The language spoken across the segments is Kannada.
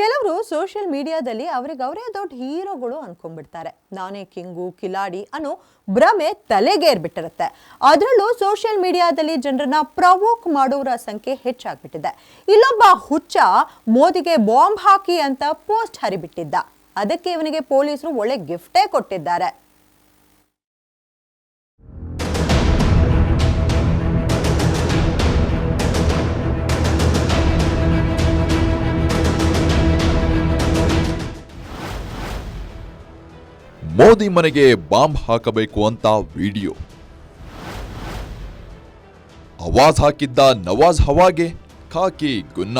ಕೆಲವರು ಸೋಷಿಯಲ್ ಮೀಡಿಯಾದಲ್ಲಿ ಅವ್ರಿಗೆ ಅವರೇ ದೊಡ್ಡ ಹೀರೋಗಳು ಅನ್ಕೊಂಡ್ಬಿಡ್ತಾರೆ. ನಾನೇ ಕಿಂಗು, ಕಿಲಾಡಿ ಅನ್ನೋ ಭ್ರಮೆ ತಲೆಗೇರ್ಬಿಟ್ಟಿರುತ್ತೆ ಅದರಲ್ಲೂ ಸೋಷಿಯಲ್ ಮೀಡಿಯಾದಲ್ಲಿ ಜನರನ್ನ ಪ್ರವೋಕ್ ಮಾಡೋರ ಸಂಖ್ಯೆ ಹೆಚ್ಚಾಗ್ಬಿಟ್ಟಿದೆ. ಇಲ್ಲೊಬ್ಬ ಹುಚ್ಚ ಮೋದಿಗೆ ಬಾಂಬ್ ಹಾಕಿ ಅಂತ ಪೋಸ್ಟ್ ಹರಿಬಿಟ್ಟಿದ್ದ. ಅದಕ್ಕೆ ಇವನಿಗೆ ಪೊಲೀಸರು ಒಳ್ಳೆ ಗಿಫ್ಟೇ ಕೊಟ್ಟಿದ್ದಾರೆ. ಮೋದಿ ಮನೆಗೆ ಬಾಂಬ್ ಹಾಕಬೇಕು ಅಂತ ವಿಡಿಯೋ. ಅವಾಜ್ ಹಾಕಿದ್ದ ನವಾಜ್ ಹವಾಗೆ ಖಾಕಿ ಗುನ್ನ.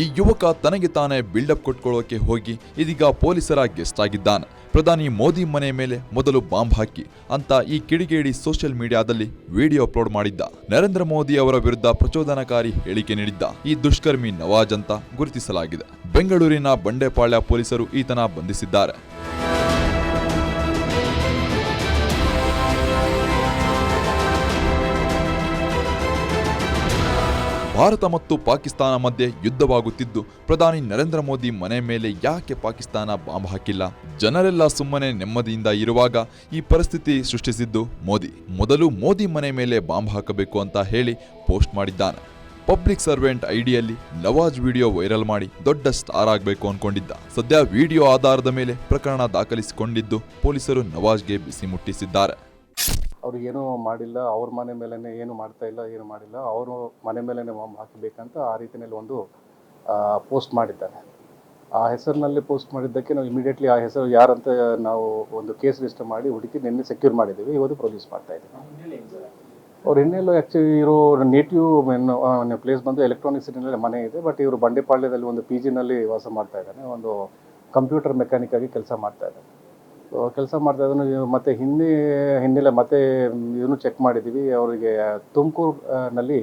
ಈ ಯುವಕ ತನಗೆ ತಾನೇ ಬಿಲ್ಡಪ್ ಕೊಟ್ಕೊಳ್ಳೋಕೆ ಹೋಗಿ, ಇದೀಗ ಪೊಲೀಸರ ಗೆಸ್ಟ್ ಆಗಿದ್ದಾನೆ. ಪ್ರಧಾನಿ ಮೋದಿ ಮನೆ ಮೇಲೆ ಮೊದಲು ಬಾಂಬ್ ಹಾಕಿ ಅಂತ ಈ ಕಿಡಿಗೇಡಿ ಸೋಷಿಯಲ್ ಮೀಡಿಯಾದಲ್ಲಿ ವಿಡಿಯೋ ಅಪ್ಲೋಡ್ ಮಾಡಿದ್ದ. ನರೇಂದ್ರ ಮೋದಿ ಅವರ ವಿರುದ್ಧ ಪ್ರಚೋದನಕಾರಿ ಹೇಳಿಕೆ ನೀಡಿದ್ದ. ಈ ದುಷ್ಕರ್ಮಿ ನವಾಜ್ ಅಂತ ಗುರುತಿಸಲಾಗಿದೆ. ಬೆಂಗಳೂರಿನ ಬಂಡೆಪಾಳ್ಯ ಪೊಲೀಸರು ಈತನ ಬಂಧಿಸಿದ್ದಾರೆ. ಭಾರತ ಮತ್ತು ಪಾಕಿಸ್ತಾನ ಮಧ್ಯೆ ಯುದ್ಧವಾಗುತ್ತಿದ್ದು, ಪ್ರಧಾನಿ ನರೇಂದ್ರ ಮೋದಿ ಮನೆ ಮೇಲೆ ಯಾಕೆ ಪಾಕಿಸ್ತಾನ ಬಾಂಬ್ ಹಾಕಿಲ್ಲ? ಜನರೆಲ್ಲ ಸುಮ್ಮನೆ ನೆಮ್ಮದಿಯಿಂದ ಇರುವಾಗ ಈ ಪರಿಸ್ಥಿತಿ ಸೃಷ್ಟಿಸಿದ್ದು ಮೋದಿ. ಮೊದಲು ಮೋದಿ ಮನೆ ಮೇಲೆ ಬಾಂಬ್ ಹಾಕಬೇಕು ಅಂತ ಹೇಳಿ ಪೋಸ್ಟ್ ಮಾಡಿದ್ದಾನೆ. ಪಬ್ಲಿಕ್ ಸರ್ವೆಂಟ್ ಐಡಿಯಲ್ಲಿ ನವಾಜ್ ವಿಡಿಯೋ ವೈರಲ್ ಮಾಡಿ ದೊಡ್ಡ ಸ್ಟಾರ್ ಆಗಬೇಕು ಅನ್ಕೊಂಡಿದ್ದ. ಸದ್ಯ ವಿಡಿಯೋ ಆಧಾರದ ಮೇಲೆ ಪ್ರಕರಣ ದಾಖಲಿಸಿಕೊಂಡಿದ್ದು ಪೊಲೀಸರು ನವಾಜ್ಗೆ ಬಿಸಿ ಮುಟ್ಟಿಸಿದ್ದಾರೆ. ಅವ್ರು ಏನೂ ಮಾಡಿಲ್ಲ ಅವ್ರ ಮನೆ ಮೇಲೇ ಏನು ಮಾಡ್ತಾ ಇಲ್ಲ ಏನು ಮಾಡಿಲ್ಲ ಅವರು ಮನೆ ಮೇಲೇ ಬಾಂಬ್ ಹಾಕಬೇಕಂತ ಆ ರೀತಿಯಲ್ಲಿ ಒಂದು ಪೋಸ್ಟ್ ಮಾಡಿದ್ದಾರೆ. ಆ ಹೆಸರಿನಲ್ಲಿ ಪೋಸ್ಟ್ ಮಾಡಿದ್ದಕ್ಕೆ ನಾವು ಇಮಿಡಿಯೇಟ್ಲಿ ಆ ಹೆಸರು ಯಾರಂತ ನಾವು ಒಂದು ಕೇಸ್ ರಿಜಿಸ್ಟರ್ ಮಾಡಿ ಹುಡುಕಿ ನಿನ್ನೆ ಸೆಕ್ಯೂರ್ ಮಾಡಿದ್ದೀವಿ. ಇವತ್ತು ಪ್ರೊಡ್ಯೂಸ್ ಮಾಡ್ತಾ ಇದ್ದೀವಿ. ಅವ್ರ ಹಿನ್ನೆಲೆ ಆ್ಯಕ್ಚುಲಿ ಇರೋ ನೇಟಿವ್ ಪ್ಲೇಸ್ ಬಂದು ಎಲೆಕ್ಟ್ರಾನಿಕ್ ಸಿಟಿನಲ್ಲಿ ಮನೆ ಇದೆ. ಬಟ್ ಇವರು ಬಂಡೆಪಾಳ್ಯದಲ್ಲಿ ಒಂದು ಪಿ ಜಿನಲ್ಲಿ ವಾಸ ಮಾಡ್ತಾ ಇದ್ದಾನೆ ಒಂದು ಕಂಪ್ಯೂಟರ್ ಮೆಕ್ಯಾನಿಕ್ ಆಗಿ ಕೆಲಸ ಮಾಡ್ತಾ ಇದ್ದಾನೆ ಕೆಲಸ ಮಾಡ್ತಾ ಇದ್ದಾನೆ ಮತ್ತೆ ಹಿಂದೆ ಹಿನ್ನೆಲೆ ಮತ್ತೆ ಇದನ್ನು ಚೆಕ್ ಮಾಡಿದ್ದೀವಿ ಅವರಿಗೆ ತುಮಕೂರಿನಲ್ಲಿ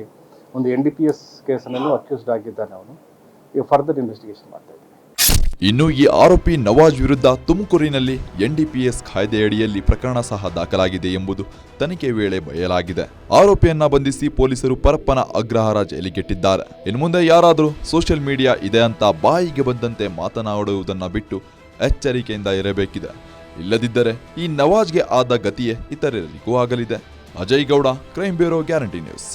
ಒಂದು ಎನ್ ಡಿ ಪಿ ಎಸ್ ಕೇಸನಲ್ಲೂ ಅಕ್ಯೂಸ್ಡ್ ಆಗಿದ್ದಾನೆ ಅವನು. ಈಗ ಫರ್ದರ್ ಇನ್ವೆಸ್ಟಿಗೇಷನ್ ಮಾಡ್ತಾ ಇದ್ದೀವಿ ಇನ್ನು ಈ ಆರೋಪಿ ನವಾಜ್ ವಿರುದ್ಧ ತುಮಕೂರಿನಲ್ಲಿ ಎನ್ಡಿಪಿಎಸ್ ಕಾಯ್ದೆಯಡಿಯಲ್ಲಿ ಪ್ರಕರಣ ಸಹ ದಾಖಲಾಗಿದೆ ಎಂಬುದು ತನಿಖೆ ವೇಳೆ ಬಯಲಾಗಿದೆ. ಆರೋಪಿಯನ್ನ ಬಂಧಿಸಿ ಪೊಲೀಸರು ಪರಪ್ಪನ ಅಗ್ರಹಾರ ಜೈಲಿಗೆಟ್ಟಿದ್ದಾರೆ ಇನ್ನು ಮುಂದೆ ಯಾರಾದರೂ ಸೋಷಿಯಲ್ ಮೀಡಿಯಾ ಇದೆ ಅಂತ ಬಾಯಿಗೆ ಬಂದಂತೆ ಮಾತನಾಡುವುದನ್ನು ಬಿಟ್ಟು ಎಚ್ಚರಿಕೆಯಿಂದ ಇರಬೇಕಿದೆ. ಇಲ್ಲದಿದ್ದರೆ ಈ ನವಾಜ್ಗೆ ಆದ ಗತಿಯೇ ಇತರರಿಗೂ ಆಗಲಿದೆ. Ajay Gowda crime bureau guarantee news